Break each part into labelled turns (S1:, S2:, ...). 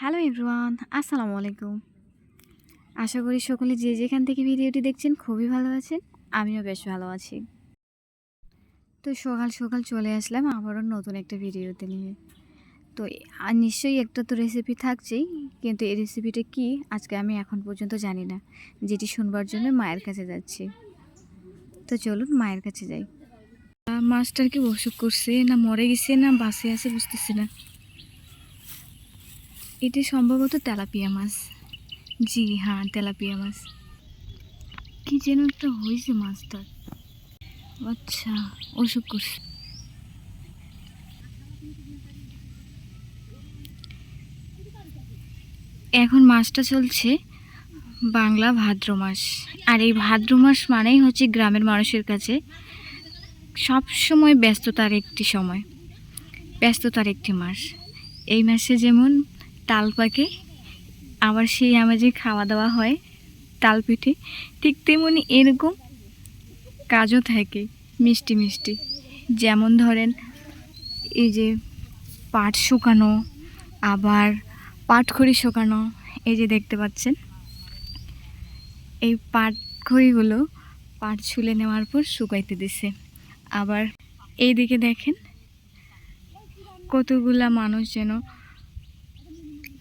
S1: Hello everyone আসসালামু আলাইকুম। আশা করি সকলে যে যেখান থেকে ভিডিওটি দেখছেন খুবই ভালো আছেন আমিও বেশ ভালো আছি। তো সকাল সকাল চলে আসলাম আবারও নতুন একটা ভিডিওতে নিয়ে। তো নিশ্চয়ই একটা তো রেসিপি থাকছেই কিন্তু এই রেসিপিটা কি আজকে আমি এখন পর্যন্ত জানি না যেটি শুনবার জন্য মায়ের কাছে যাচ্ছি। তো চলুন মায়ের কাছে যাই। আহ, মাছটার কি অসুখ করছে না মরে গেছে না বাসে আছে বুঝতেছি না। এটি সম্ভবত তেলাপিয়া মাছ। জি হ্যাঁ তেলাপিয়া মাছ। কি যেন একটা হয়েছে মাছটার। আচ্ছা অসুখ করছে। এখন মাছটা চলছে বাংলা ভাদ্র মাস। আর এই ভাদ্র মাস মানেই হচ্ছে গ্রামের মানুষের কাছে সব সময় ব্যস্ততার একটি সময়, ব্যস্ততার একটি মাস। এই মাসে যেমন তাল পাকে আবার সেই আমাজে খাওয়া দাওয়া হয় তাল পিঠে ঠিক তেমনি এরকম কাজও থাকে মিষ্টি মিষ্টি। যেমন ধরেন এই যে পাট শুকানো, আবার পাটখড়ি শুকানো, এই যে দেখতে পাচ্ছেন। এই পাটখড়িগুলো পাট ছুলে নেওয়ার পর শুকাইতে দিছে। আবার এই দিকে দেখেন কতগুলা মানুষ যেন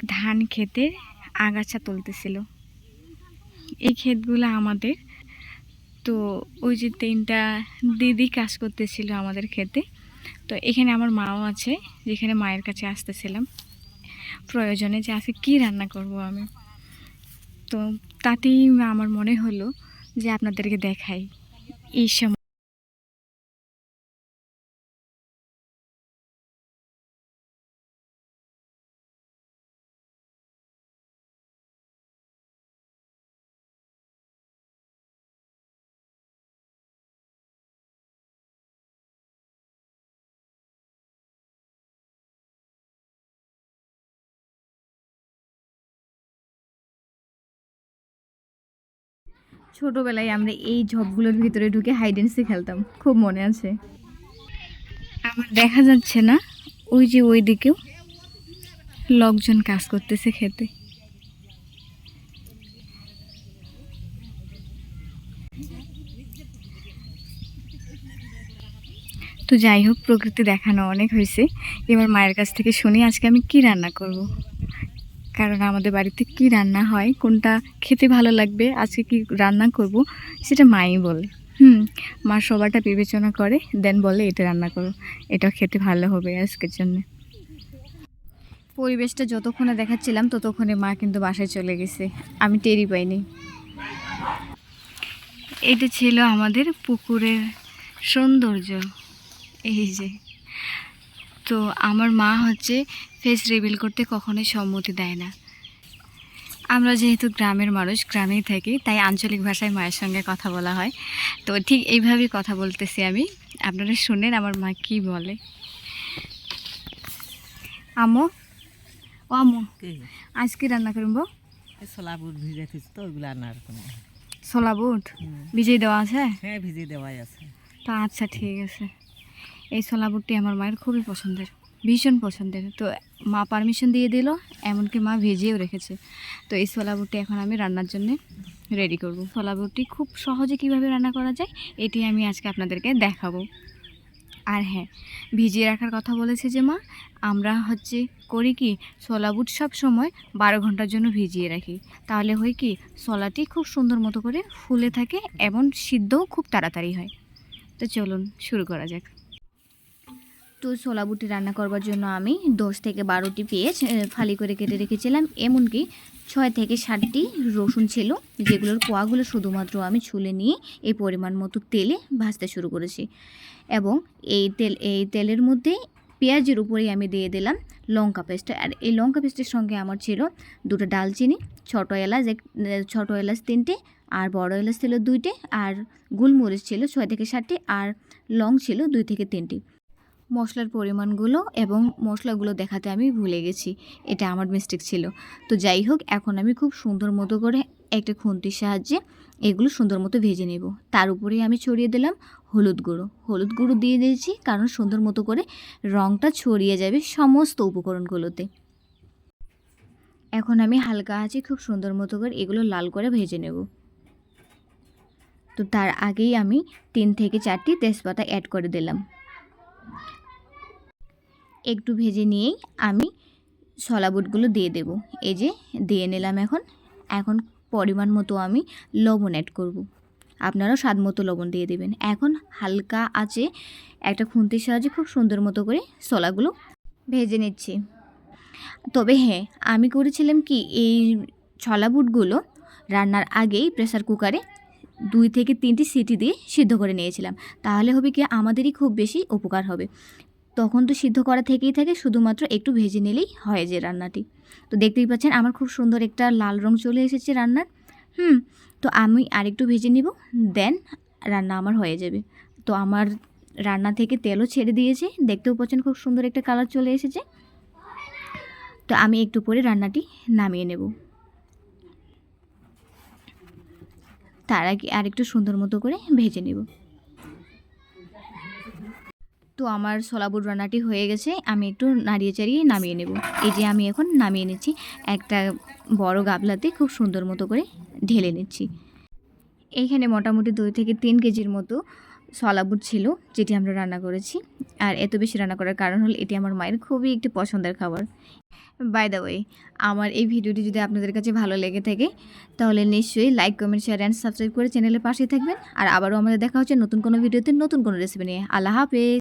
S1: ধান খেতে আগাছা তুলতেছিল। এই ক্ষেতগুলো আমাদের। তো ওই যে তিনটা দিদি কাজ করতেছিল আমাদের ক্ষেতে। তো এখানে আমার মাও আছে, যেখানে মায়ের কাছে আসতেছিলাম। প্রয়োজনে যে আজকে কী রান্না করব আমি? তো তাতেই আমার মনে হলো যে আপনাদেরকে দেখাই। এই সময় ছোটোবেলায় আমরা এই ঝপগুলোর ভিতরে ঢুকে হাইডেন্সি খেলতাম, খুব মনে আছে। আমার দেখা যাচ্ছে না, ওই যে ওই দিকেও লোকজন কাজ করতেছে খেতে। তো যাই হোক, প্রকৃতি দেখানো অনেক হয়েছে। এবার মায়ের কাছ থেকে শুনি আজকে আমি কি রান্না করব। কারণ আমাদের বাড়িতে কি রান্না হয়, কোনটা খেতে ভালো লাগবে, আজকে কি রান্না করব, সেটা মাই বলে। হুম, মা সবারটা বিবেচনা করে, দেন বলে এটা রান্না করো, এটা খেতে ভালো হবে আজকের জন্য। পরিবেশটা যতক্ষণে দেখাচ্ছিলাম, ততক্ষণে মা কিন্তু বাসায় চলে গেছে। আমি টেরি পাইনি। এটা ছিল আমাদের পুকুরের সৌন্দর্য। এই যে তো আমার মা হচ্ছে ফেস রিভিল করতে কখনোই সম্মতি দেয় না। আমরা যেহেতু গ্রামের মানুষ গ্রামেই থাকি তাই আঞ্চলিক ভাষায় মায়ের সঙ্গে কথা বলা হয়। তো ঠিক এইভাবেই কথা বলতেছি আমি। আপনারা শুনেন আমার মা কি বলে। আমো ও আমো আজ কি রান্না করব
S2: ছোলা বুট ভিজে তো ওইগুলো
S1: ছোলা বুট ভিজিয়ে দেওয়া আছে?
S2: হ্যাঁ ভিজিয়ে দেওয়াই আছে।
S1: তা আচ্ছা ঠিক আছে। এই ছোলা বুটটি আমার মায়ের খুবই পছন্দের, ভীষণ পছন্দের। তো মা পারমিশন দিয়ে দিল, এমনকি মা ভিজিয়েও রেখেছে। তো এই ছোলা বুটটি এখন আমি রান্নার জন্য রেডি করব। ছোলা বুটটি খুব সহজে কীভাবে রান্না করা যায়, এটি আমি আজকে আপনাদেরকে দেখাবো। আর হ্যাঁ ভিজিয়ে রাখার কথা বলেছে যে মা, আমরা হচ্ছে করি কি, ছোলা বুট সব সময় বারো ঘণ্টার জন্য ভিজিয়ে রাখি। তাহলে হয় কি, ছোলাটি খুব সুন্দর মতো করে ফুলে থাকে এবং সিদ্ধও খুব তাড়াতাড়ি হয়। তো চলুন শুরু করা যাক। তো বুটি রান্না করবার জন্য আমি দশ থেকে বারোটি পেঁয়াজ ফালি করে কেটে রেখেছিলাম। এমনকি ছয় থেকে ষাটটি রসুন ছিল, যেগুলোর কোয়াগুলো শুধুমাত্র আমি ছুলে নিয়ে এই পরিমাণ মতো তেলে ভাজতে শুরু করেছি। এবং এই তেল, এই তেলের মধ্যে পেঁয়াজের উপরেই আমি দিয়ে দিলাম লঙ্কা পেস্ট। আর এই লঙ্কা পেস্টের সঙ্গে আমার ছিল দুটো ডালচিনি, ছোটো এলাচ এক ছোটো এলাচ তিনটে, আর বড় এলাচ ছিল দুইটে, আর গোলমরিচ ছিল ছয় থেকে সাতটি, আর লং ছিল দুই থেকে তিনটি। মশলার পরিমাণগুলো এবং মশলাগুলো দেখাতে আমি ভুলে গেছি। এটা আমার মিস্টেক ছিল। তো যাই হোক, এখন আমি খুব সুন্দর মতো করে একটা খুন্তির সাহায্যে এগুলো সুন্দর মতো ভেজে নেব। তার উপরেই আমি ছড়িয়ে দিলাম হলুদ গুঁড়ো। হলুদ গুঁড়ো দিয়ে দিয়েছি কারণ সুন্দর মতো করে রঙটা ছড়িয়ে যাবে সমস্ত উপকরণগুলোতে। এখন আমি হালকা আঁচে খুব সুন্দর মতো করে এগুলো লাল করে ভেজে নেব। তো তার আগেই আমি তিন থেকে চারটি তেজপাতা অ্যাড করে দিলাম। একটু ভেজে নিয়েই আমি ছোলা বুটগুলো দিয়ে দেব। এই যে দিয়ে নিলাম এখন। এখন পরিমাণ মতো আমি লবণ অ্যাড করব। আপনারাও স্বাদ মতো লবণ দিয়ে দেবেন। এখন হালকা আছে একটা খুন্তির সাহায্যে খুব সুন্দর মতো করে ছোলাগুলো ভেজে নিচ্ছি। তবে হ্যাঁ আমি করেছিলাম কি, এই ছলা বুটগুলো রান্নার আগেই প্রেসার কুকারে দুই থেকে তিনটি সিটি দিয়ে সিদ্ধ করে নিয়েছিলাম। তাহলে হবে কি, আমাদেরই খুব বেশি উপকার হবে। তখন তো সিদ্ধ করা থেকেই থাকে, শুধুমাত্র একটু ভেজে নিলেই হয় যে রান্নাটি। তো দেখতেই পাচ্ছেন আমার খুব সুন্দর একটা লাল রং চলে এসেছে রান্নার। হুম, তো আমি আরেকটু ভেজে নিব, দেন রান্না আমার হয়ে যাবে। তো আমার রান্না থেকে তেলও ছেড়ে দিয়েছে, দেখতেও পাচ্ছেন খুব সুন্দর একটা কালার চলে এসেছে। তো আমি একটু পরে রান্নাটি নামিয়ে নেব। তার আগে আরেকটু সুন্দর মতো করে ভেজে নেব। তো আমার ছোলাবুট রান্নাটি হয়ে গেছে, আমি একটু নাড়িয়ে চাড়িয়ে নামিয়ে নেব। এই যে আমি এখন নামিয়ে নিচ্ছি একটা বড় গাবলাতে খুব সুন্দর মতো করে ঢেলে নিচ্ছি। এইখানে মোটামুটি দুই থেকে তিন কেজির মতো সলাবুট ছিল যেটি আমরা রান্না করেছি। আর এত বেশি রান্না করার কারণ হলো এটি আমার মায়ের খুবই একটি পছন্দের খাবার। বাই দ্য ওয়ে আমার এই ভিডিওটি যদি আপনাদের কাছে ভালো লেগে থাকে, তাহলে নিশ্চয়ই like comment share and subscribe করে চ্যানেলের পাশেই থাকবেন। আর আবারও আমাদের দেখা হচ্ছে নতুন কোনো ভিডিওতে নতুন কোনো রেসিপি নিয়ে। আল্লাহ হাফেজ!